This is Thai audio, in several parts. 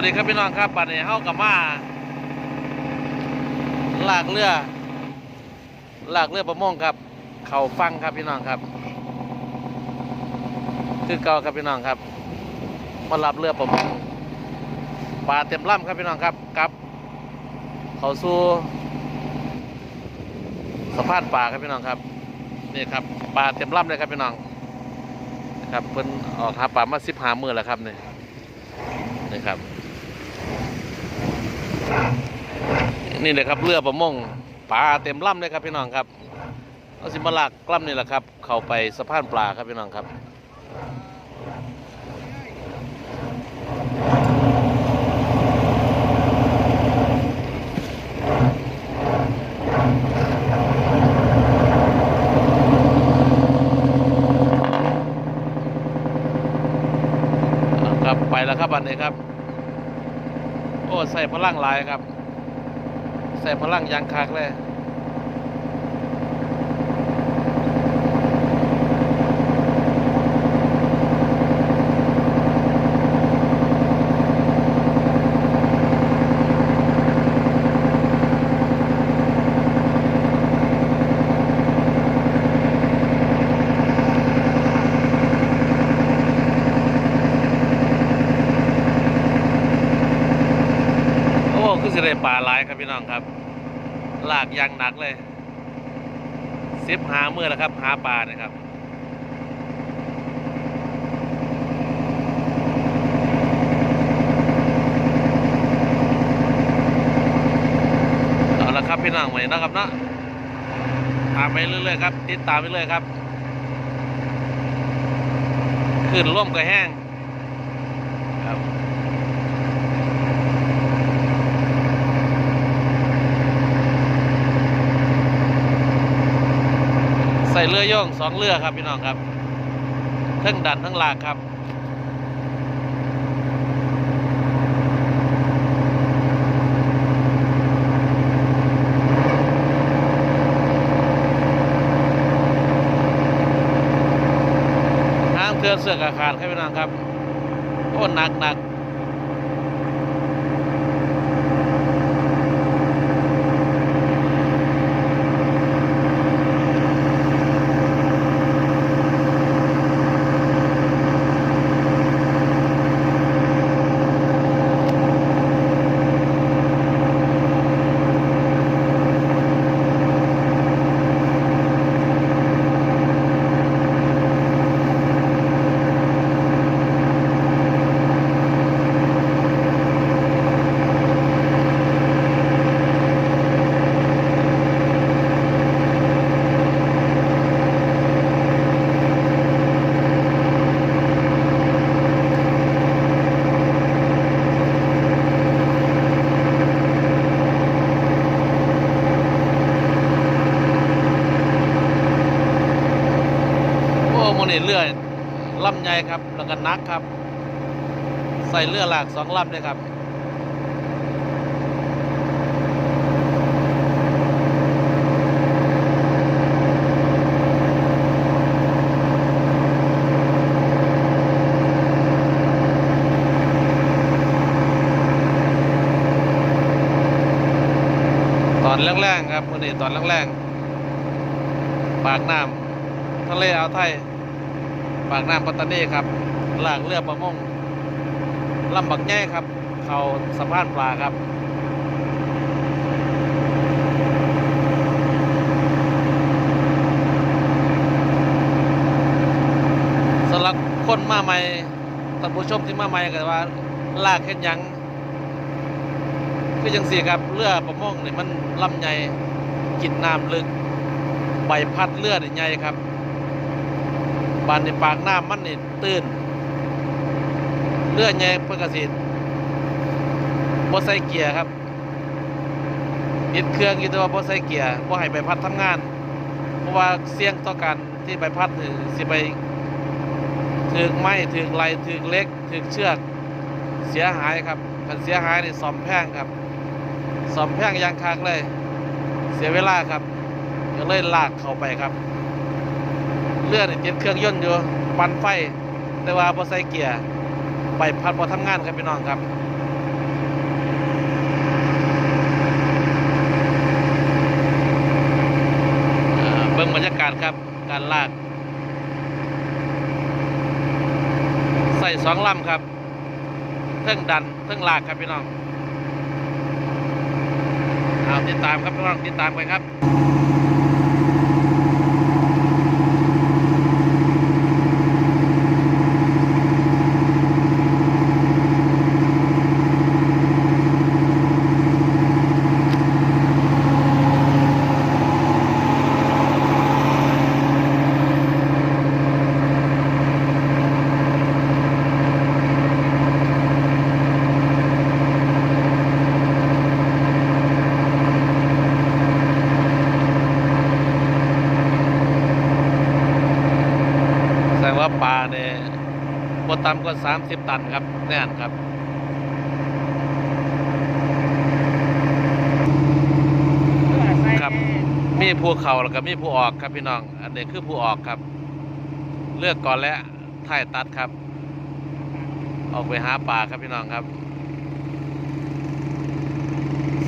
วัสดีครับพี่น้องครับปัดนี้เฮากับมาลากเรือลากเรือประมงครับ เขาฟังครับพี่น้องครับ คือเก่าครับพี่น้องครับมารับเรือประมงปลาเต็มลำครับพี่น้องครับกับเขาสู่สะพานป่าครับพี่น้องครับนี่ครับปลาเต็มลำเลยครับพี่น้องนะครับเพิ่นออกหาปลามาสิบหามือแล้วครับนี่นี่ครับ นี่เลยครับเรือประมงปลาเต็มล่ำเลยครับพี่น้องครับเอาสิมาลากกล้ำนี่แหละครับ เข้าไปสะพานปลาครับพี่น้องครับครับไปแล้วครับอันนี้ครับ โอ้ใส่พลังหลายครับ ใส่พลังยางคักเลยโอ้คือสิได้ปลาหลายครับพี่ น้องครับลากยางหนักเลยซิบหาเมื่อแล้วครับ หาปลานะครับเอาละครับพี่น้องไว้นะครับเนาะตามไปเรื่อยๆครับ ติดตามไปเรื่อยครับ ขึ้นร่วมกับแห้ง ใส่เรือโย่องสองเรือครับพี่น้องครับทั้งดันทั้งลากครับทางเทือนเสือกอาคารครับพี่น้องครับโอ้หนักหนัก เรือลำใหญ่ครับ แล้วก็นักครับ ใส่เรือหลากสองลำเลยครับตอนแรกๆครับมื่อนี้ตอนแรกๆปากน้ำทะเลอ่าวไทย ปากน้ำปัตตานีครับลากเรือประมงลำบักแง่ครับ เขาสะพานปลาครับสำหรับคนมาใหม่ท่านผู้ชมที่มาใหม่ก็ว่า ลากเห็นยังคือจังสี่ครับเรือประมงเนี่ยมันลำใหญ่กินน้ำลึกใบพัดเรือนี่ใหญ่ครับ บานในปากน้ำมันนี่ตื้นเรือใหญ่เพื่อกสิบ่ใส่เกียร์ครับติดเครื่องยู่แต่ว่าบ่ใส่เกียร์บ่ให้ใบพัดทำงาน เพราะว่าเสี่ยงต่อการที่ใบพัดนี่สิไปถึกไม้ถึกไหลถึกเล็กถึกเชือกเสียหายครับคันเสียหายนี่ซ่อมแพงครับสอมแพงยางคักเลย เสียเวลาครับก็เลยลากเข้าไปครับ เลื่อนี่ติดเครื่องยนต์อยู่ปันไฟ แต่ว่าพอใส่เกียร์ไปพัดพอทำงานครับพี่น้องครับเบิ่งบรรยากาศครับการลาก ใส่สองลำครับเครื่องดันเครื่องลากครับพี่น้องเอาติดตามครับพี่น้องติดตามไปครับ ต่ำกว่าสามสิบตันครับแน่นครับครับ มีผู้เข้าแล้วก็มีผู้ออกครับพี่น้อง อันนี้คือผู้ออกครับ เลือกก่อนและท้ายตัดครับ ออกไปหาปลาครับพี่น้องครับ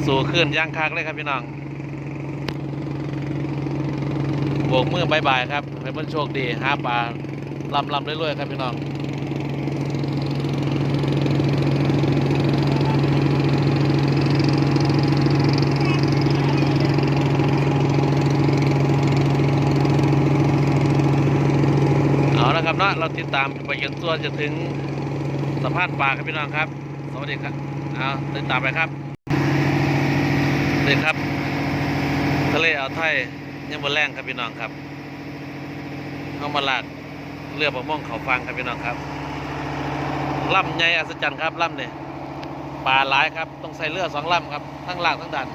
สู่ขึ้นย่างคักเลยครับพี่น้องโบกมือบายบายครับให้มันโชคดีหาปลาลำลำเรื่อยๆครับพี่น้อง เอาละครับ เราติดตามไปจนตัวจะถึงสะพานปลาครับพี่น้องครับ สวัสดีครับเอาติดตามไปครับนี่ครับ ทะเลอ่าวไทยยังบนแรงครับพี่น้องครับเข้ามาลากเรือประมงเขาฟังครับพี่น้องครับล่ำใหญ่อัศจรรย์ครับล่ำเนี่ยปลาหลายครับ ต้องใส่เรือสองล่ำครับทั้งลากทั้งดัน